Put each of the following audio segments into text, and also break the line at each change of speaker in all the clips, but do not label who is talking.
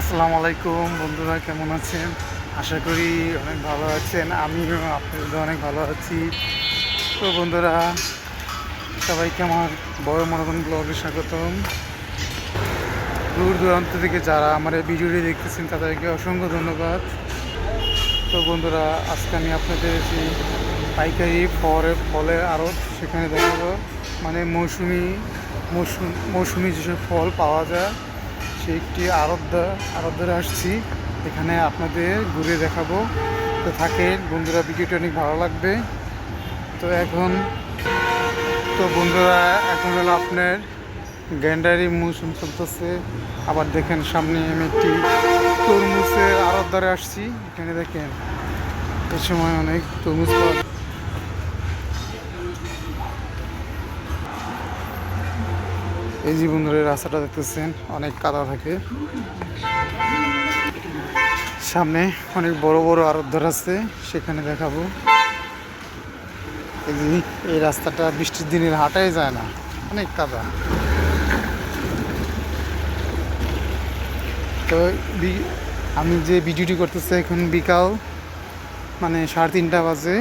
আসসালামু আলাইকুম বন্ধুরা, কেমন আছেন? আশা করি অনেক ভালো আছেন, আমিও আপনাদের অনেক ভালো আছি। তো বন্ধুরা, সবাইকে আমার বড় মনোরঞ্জন ব্লগে স্বাগতম। দূর দূরান্ত থেকে যারা আমার এই ভিডিওটি দেখতেছেন, তাদেরকে অসংখ্য ধন্যবাদ। তো বন্ধুরা, আজকে আমি আপনাদের যে পাইকারি ফলের ফলের আড়ত সেখানে দেখাবো। মানে মৌসুমি, মৌসুম, মৌসুমি যেসব ফল পাওয়া যায় সে একটি আরবদা আরবদারে আসছি। এখানে আপনাদের ঘুরে দেখাবো। তো থাকে বন্ধুরা, ভিডিওটি অনেক ভালো লাগবে। তো এখন, তো বন্ধুরা, এখন হলো আপনার গ্যান্ডারি মৌসুম চলতেছে। আবার দেখেন, সামনে আমি একটি তরমুজের আরবদারে আসছি। এখানে দেখেন এই সময় অনেক তরমুজ পাওয়া এই যে বন্ধুরা রাস্তাটা দেখতেছেন, অনেক কাদা থাকে। সামনে অনেক বড় বড় আরবদার আছে, সেখানে দেখাবো। এই যে এই রাস্তাটা বৃষ্টির দিনের হাঁটাই যায় না, অনেক কাদা। তো আমি যে ভিডিওটি করতেছি এখন বিকাল মানে সাড়ে তিনটা বাজে।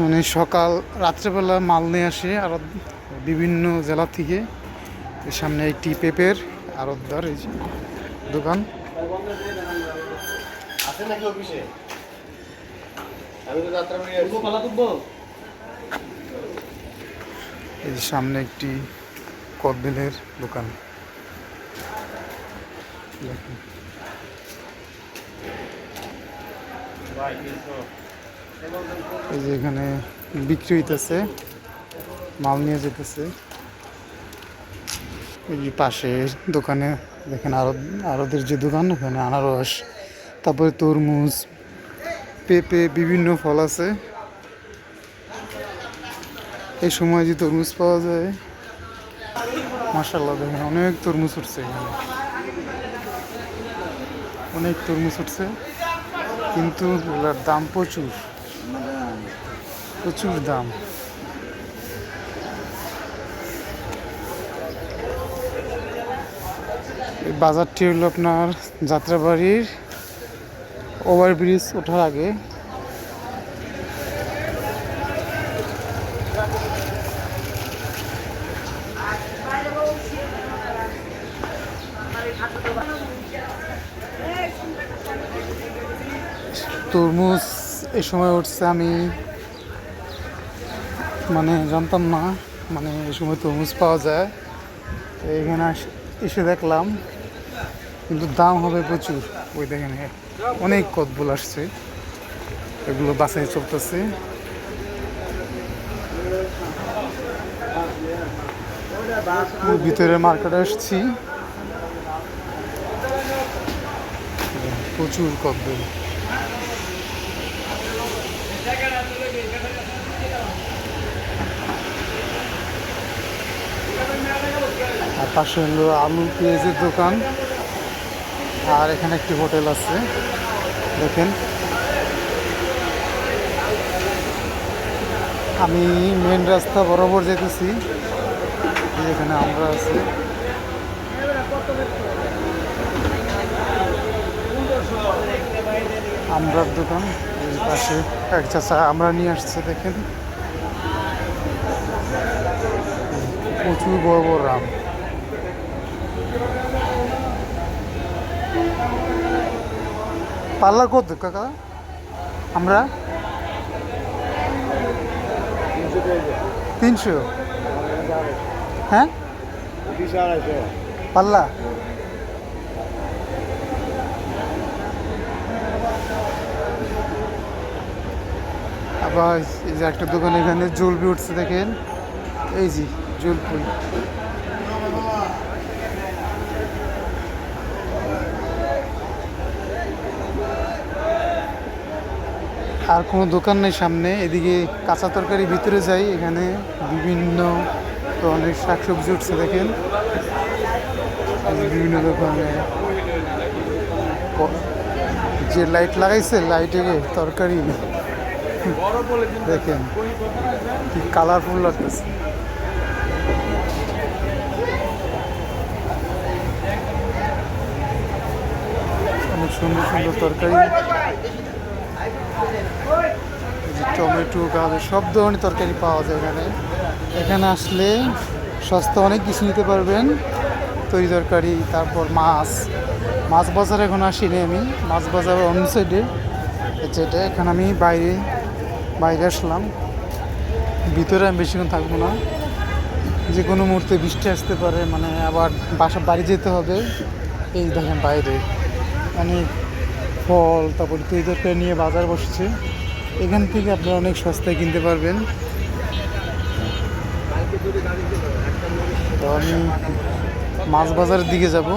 মানে সকাল, রাত্রেবেলা মাল নিয়ে আসে আর বিভিন্ন জেলা থেকে। সামনে একটি পেপের আরবদার এই যে দোকান।
আছে নাকি অফিসে? আমি তো যাত্রা বাড়ি আসছি। পালা তুলবো
এই যে সামনে একটি কদবেলের দোকান। এই যে এখানে বিক্রি হইতেছে মাল নিয়ে যেতেছে এই পাশে দোকানে দেখেন আরও, আরদের যে দোকান, ওখানে আনারস, তারপরে তরমুজ, পেঁপে, বিভিন্ন ফল আছে। এই সময় যে তরমুজ পাওয়া যায় মাসাল্লাহ দেখেন অনেক তরমুজ উঠছে এখানে। অনেক তরমুজ উঠছে, কিন্তু দাম প্রচুর। প্রচুর দাম। বাজারটি হলো আপনার যাত্রাবাড়ির ওভারব্রিজ ওঠার আগে। তরমুজ এ সময় উঠছে আমি। মানে জানতাম না মানে এই সময় তরমুজ পাওয়া যায়। এখানে এসে দেখলাম কিন্তু দাম হবে প্রচুর। ওই দেখেন অনেক কদবুল আসছে। এগুলো বাসায় চলতেছে। ভিতরে মার্কেটে আসছি। প্রচুর কদবেল। আর পাশে হলো আলু পেঁয়াজের দোকান। আর এখানে একটি হোটেল আছে। দেখেন। আমি মেন রাস্তা বরাবর যেতেছি। এখানে আমরা আছি। আমরার দোকান, এই পাশে এক চাচা আমরা নিয়ে আসছে, দেখেন। প্রচুর বড় বড় রাম। পাল্লা কত কাকা। আমরা তিনশো। হ্যাঁ? পাল্লা। আবার এই যে একটা দোকান এখানে জলবি উঠছে দেখেন। এই জি জলপুই আর কোনো দোকান নেই সামনে, এদিকে কাঁচা তরকারি ভিতরে যাই, এখানে বিভিন্ন ধরনের শাকসবজি উঠছে দেখেন। বিভিন্ন দোকানে যে লাইট লাগাইছে লাইটে তরকারি। দেখেন কি কালারফুল লাগতেছে। সুন্দর সুন্দর তরকারি এই যে টমেটো, গাজর, সব ধরনের তরকারি পাওয়া যায় এখানে। এখানে আসলে সস্তা অনেক কিছু নিতে পারবেন, তরি তরকারি, তারপর মাছ। মাছ বাজার এখন আসিনি আমি, মাছ বাজার অন্য সাইডে যেটা এখানে আমি বাইরে বাইরে আসলাম। ভিতরে আমি বেশিক্ষণ থাকব না। যে কোনো মুহূর্তে বৃষ্টি আসতে পারে মানে আবার বাসা, বাড়ি যেতে হবে। এই দেখেন বাইরে। মানে ফল, তারপর তৈরি তরকারি নিয়ে বাজার বসছে। এখান থেকে আপনারা অনেক সস্তায় কিনতে পারবেন। তো আমি মাছ বাজারের দিকে যাব।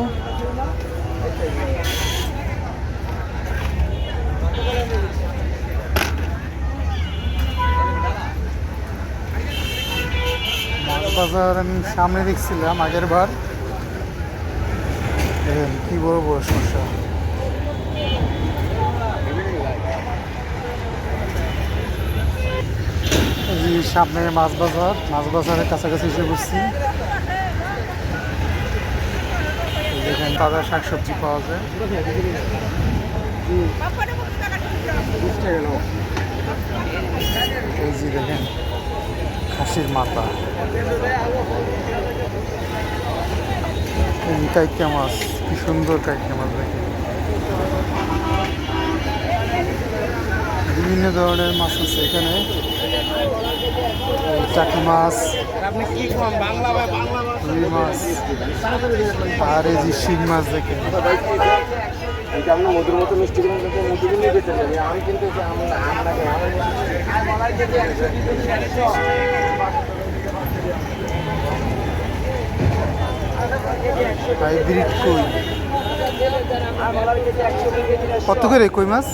বাজার আমি সামনে দেখছিলাম আগের বার। কি বড় বড় শসা এই সামনে মাছ বাজার। মাছ বাজারের কাছাকাছি এসে বসছি এখানে তাজা শাকসবজি পাওয়া যায়। এই যে দেখেন, খাসির মাথা। কাইকা মাছ, কি সুন্দর কাইকা মাছ দেখেন। বিভিন্ন ধরনের মাছ আছে এখানে। চাকি মাছ।
আপনি কি কম বাংলা ভাই বাংলা
রুই মাছ। আর এই যে শিং মাছ
দেখে
হাইব্রিড কই? কত করে কই মাছ?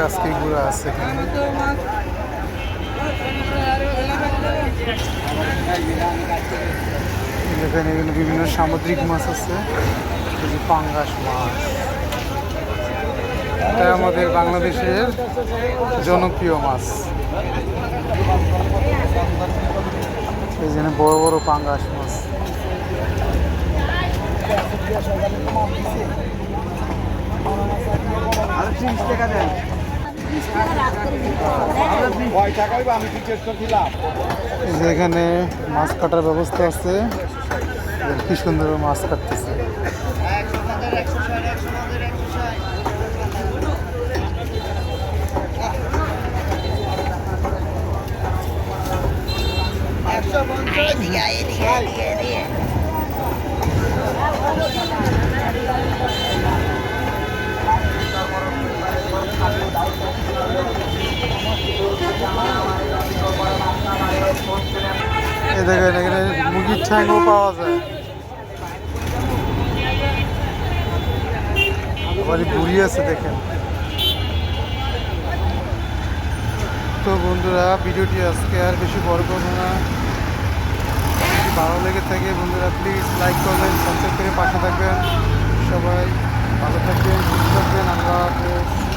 কাস্কি গুঁড়া আছে এখানে এখানে বিভিন্ন সামুদ্রিক মাছ আছে পাঙ্গাস মাছ। এটা আমাদের বাংলাদেশের জনপ্রিয় মাছ। এই জন্য বড় বড় পাঙ্গাস মাছ।
আরও তিরিশ টাকা দেন।
এখানে মাছ কাটার ব্যবস্থা আছে। কি সুন্দর মাছ কাটতেছে। দেখেন, এখানে মুরগির ঠ্যাংও পাওয়া যায়। আবার বুড়ি আছে, দেখেন। তো বন্ধুরা, ভিডিওটি আজকে আর বেশি বড় করব না। ভালো লেগে থাকে, বন্ধুরা প্লিজ লাইক করবেন সাবস্ক্রাইব করে পাশে থাকবেন। সবাই ভালো থাকবেন, সুস্থ থাকবেন। হাফেজ।